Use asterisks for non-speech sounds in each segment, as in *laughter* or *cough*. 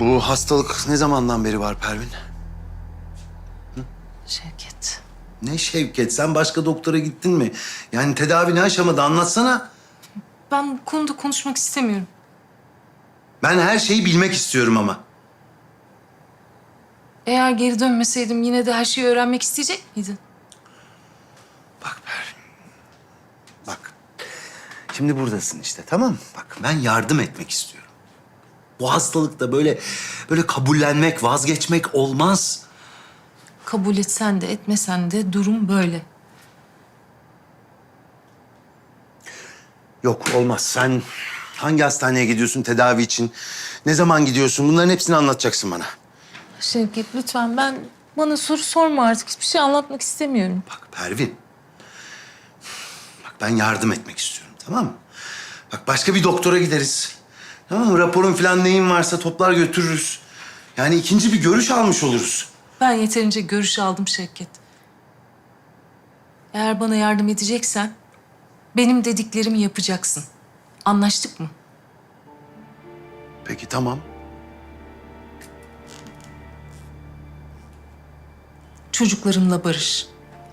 Bu hastalık ne zamandan beri var Pervin? Şevket. Ne Şevket, sen başka doktora gittin mi? Yani tedavi ne aşamada anlatsana. Ben bu konuda konuşmak istemiyorum. Ben her şeyi bilmek istiyorum ama. Eğer geri dönmeseydim yine de her şeyi öğrenmek isteyecek miydin? Bak Pervin, bak. Şimdi buradasın işte tamam mı? Bak ben yardım etmek istiyorum. Bu hastalıkta böyle böyle kabullenmek, vazgeçmek olmaz. Kabul etsen de etmesen de durum böyle. Yok olmaz. Sen hangi hastaneye gidiyorsun tedavi için? Ne zaman gidiyorsun? Bunların hepsini anlatacaksın bana. Şevket lütfen ben bana soru sorma artık. Hiçbir şey anlatmak istemiyorum. Bak Pervin. Bak ben yardım etmek istiyorum tamam mı? Bak başka bir doktora gideriz. Tamam mı? Raporun falan neyin varsa toplar götürürüz. Yani ikinci bir görüş almış oluruz. Ben yeterince görüş aldım Şevket. Eğer bana yardım edeceksen benim dediklerimi yapacaksın. Anlaştık mı? Peki tamam. Çocuklarımla barış.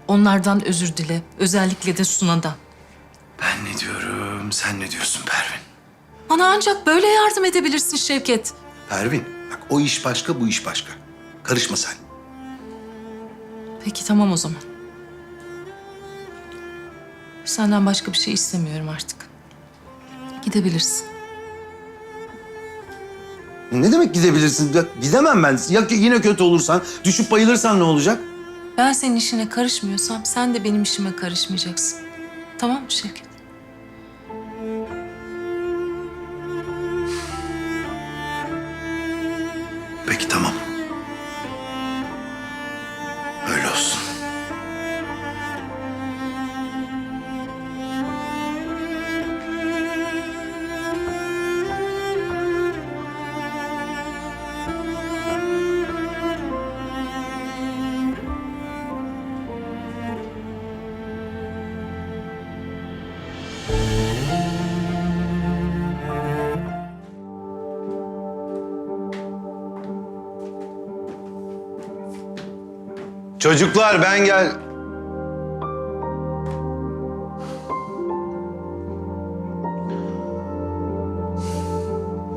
Onlardan özür dile. Özellikle de Suna'dan. Ben ne diyorum, sen ne diyorsun Pervin? Bana ancak böyle yardım edebilirsin Şevket. Pervin, bak o iş başka, bu iş başka. Karışma sen. Peki tamam o zaman. Senden başka bir şey istemiyorum artık. Gidebilirsin. Ne demek gidebilirsin? Ya, gidemem ben. Ya yine kötü olursan, düşüp bayılırsan ne olacak? Ben senin işine karışmıyorsam sen de benim işime karışmayacaksın. Tamam mı Şevket? Peki tamam. Çocuklar ben gel...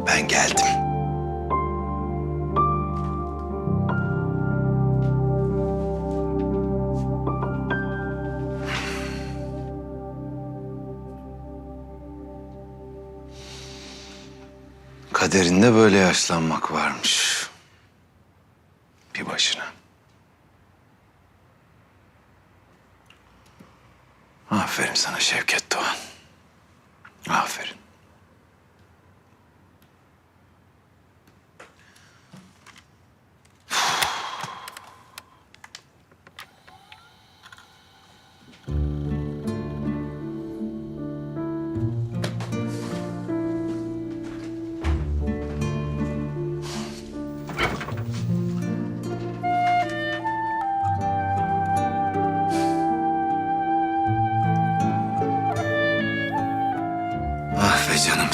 Ben geldim. Kaderinde böyle yaşlanmak varmış. Bir başına. Aferin sana Şevket Doğan.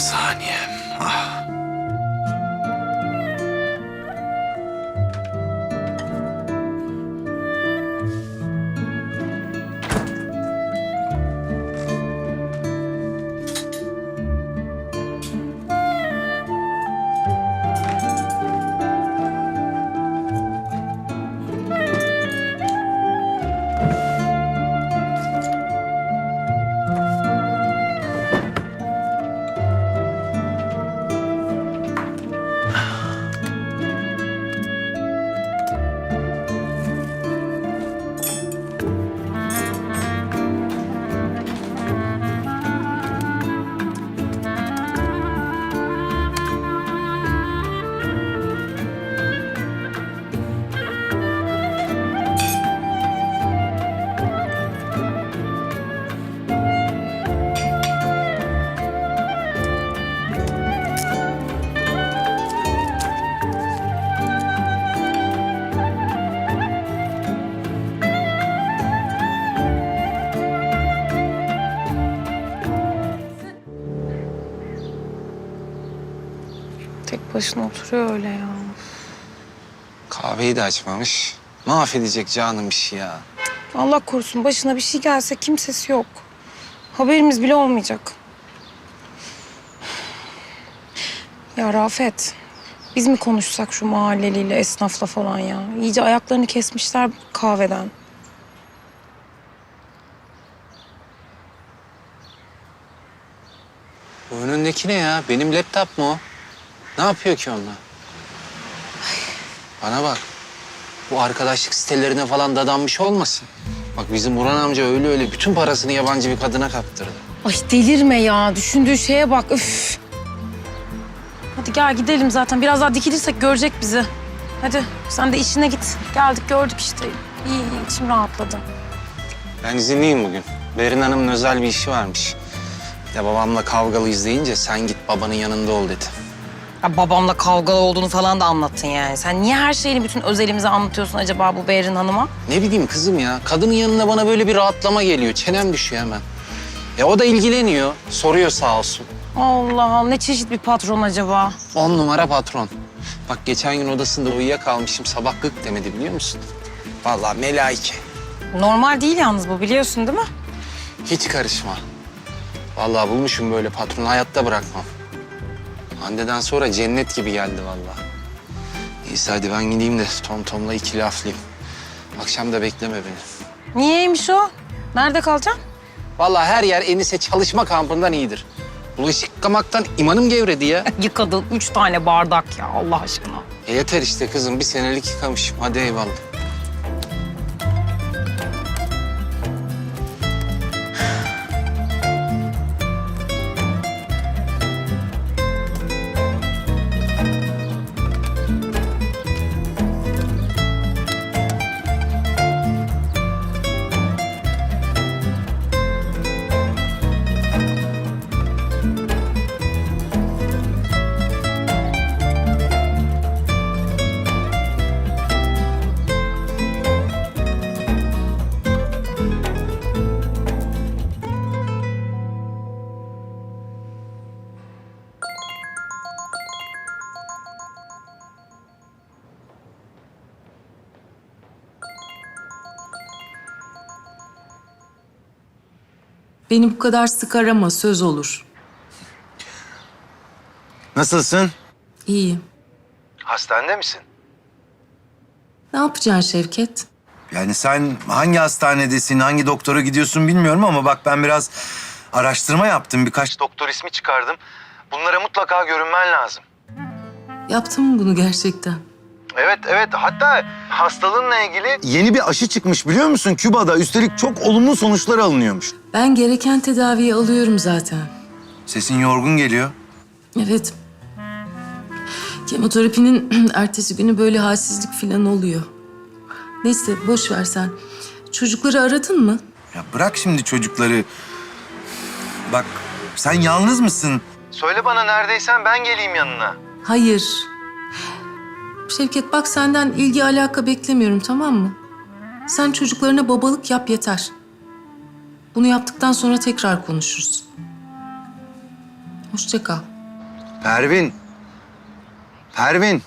Sam. Ach. Tek başına oturuyor öyle ya. Kahveyi de açmamış. Mahvedecek canım işi ya. Allah korusun başına bir şey gelse kimsesi yok. Haberimiz bile olmayacak. Ya Rafet, biz mi konuşsak şu mahalleliyle, esnafla falan ya? İyice ayaklarını kesmişler kahveden. Bu önündeki ne ya? Benim laptop mu o? Ne yapıyor ki onunla? Bana bak. Bu arkadaşlık sitelerine falan dadanmış olmasın. Bak bizim Burhan amca öyle öyle bütün parasını yabancı bir kadına kaptırdı. Ay delirme ya. Düşündüğü şeye bak. Üf. Hadi gel gidelim zaten. Biraz daha dikilirsek görecek bizi. Hadi sen de işine git. Geldik gördük işte. İyi, iyi içim rahatladı. Ben izinliyim bugün. Berin Hanım'ın özel bir işi varmış. De babamla kavgalı izleyince sen git babanın yanında ol dedi. Ya babamla kavgalı olduğunu falan da anlattın yani. Sen niye her şeyini bütün özelimizi anlatıyorsun acaba bu Behrin Hanım'a? Ne bileyim kızım ya. Kadının yanında bana böyle bir rahatlama geliyor. Çenem düşüyor hemen. E o da ilgileniyor. Soruyor sağ olsun. Allah Allah ne çeşit bir patron acaba? On numara patron. Bak geçen gün odasında uyuyakalmışım. Sabah gık demedi biliyor musun? Vallahi melaike. Normal değil yalnız bu biliyorsun değil mi? Hiç karışma. Vallahi bulmuşum böyle patronu hayatta bırakmam. Hande'den sonra cennet gibi geldi vallahi. Neyse hadi ben gideyim de Tom Tom'la iki laflayayım. Akşam da bekleme beni. Niyeymiş o? Nerede kalacaksın? Vallahi her yer Enise çalışma kampından iyidir. Bulaşık yıkamaktan imanım gevredi ya. *laughs* Yıkadın üç tane bardak ya Allah aşkına. E yeter işte kızım bir senelik yıkamışım. Hadi eyvallah. Beni bu kadar sık arama söz olur. Nasılsın? İyi. Hastanede misin? Ne yapacaksın Şevket? Yani sen hangi hastanedesin, hangi doktora gidiyorsun bilmiyorum ama bak ben biraz araştırma yaptım. Birkaç doktor ismi çıkardım. Bunlara mutlaka görünmen lazım. Yaptın mı bunu gerçekten? Evet, evet. Hatta hastalığınla ilgili yeni bir aşı çıkmış biliyor musun Küba'da? Üstelik çok olumlu sonuçlar alınıyormuş. Ben gereken tedaviyi alıyorum zaten. Sesin yorgun geliyor. Evet. Kemoterapinin *clears throat* ertesi günü böyle halsizlik falan oluyor. Neyse boş ver sen. Çocukları aradın mı? Ya bırak şimdi çocukları. Bak sen yalnız mısın? Söyle bana neredeysen ben geleyim yanına. Hayır. Şevket bak senden ilgi alaka beklemiyorum tamam mı? Sen çocuklarına babalık yap yeter. Bunu yaptıktan sonra tekrar konuşuruz. Hoşça kal. Pervin. Pervin.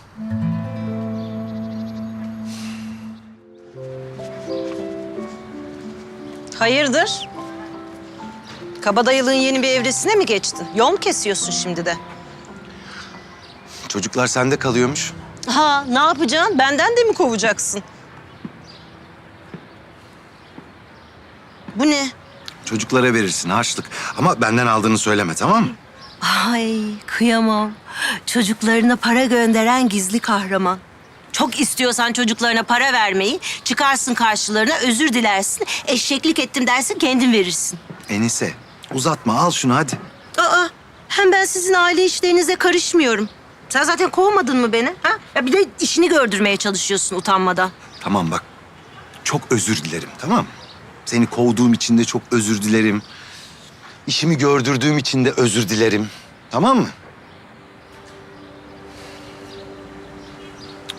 Hayırdır? Kabadayılığın yeni bir evresine mi geçtin? Yol mu kesiyorsun şimdi de? Çocuklar sende kalıyormuş. Ha, ne yapacaksın? Benden de mi kovacaksın? Bu ne? Çocuklara verirsin harçlık. Ama benden aldığını söyleme tamam mı? Ay, kıyamam. Çocuklarına para gönderen gizli kahraman. Çok istiyorsan çocuklarına para vermeyi, çıkarsın karşılarına, özür dilersin, eşeklik ettim dersin, kendin verirsin. Enise uzatma al şunu hadi. Aa, hem ben sizin aile işlerinize karışmıyorum. Sen zaten kovmadın mı beni? Ha? Ya bir de işini gördürmeye çalışıyorsun utanmadan. Tamam bak çok özür dilerim tamam mı? Seni kovduğum için de çok özür dilerim. İşimi gördürdüğüm için de özür dilerim. Tamam mı?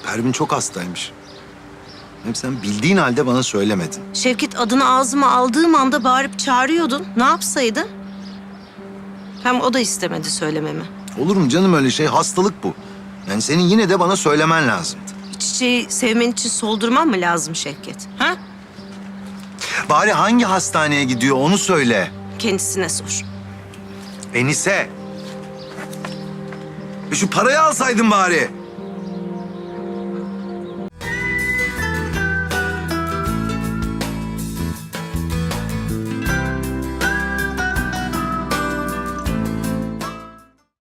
Pervin çok hastaymış. Hem sen bildiğin halde bana söylemedin. Şevket adını ağzıma aldığım anda bağırıp çağırıyordun. Ne yapsaydın? Hem o da istemedi söylememi. Olur mu canım öyle şey? Hastalık bu. Yani senin yine de bana söylemen lazımdı. Çiçeği sevmen için soldurman mı lazım Şevket? Ha? Bari hangi hastaneye gidiyor onu söyle. Kendisine sor. Enise. E şu parayı alsaydın bari.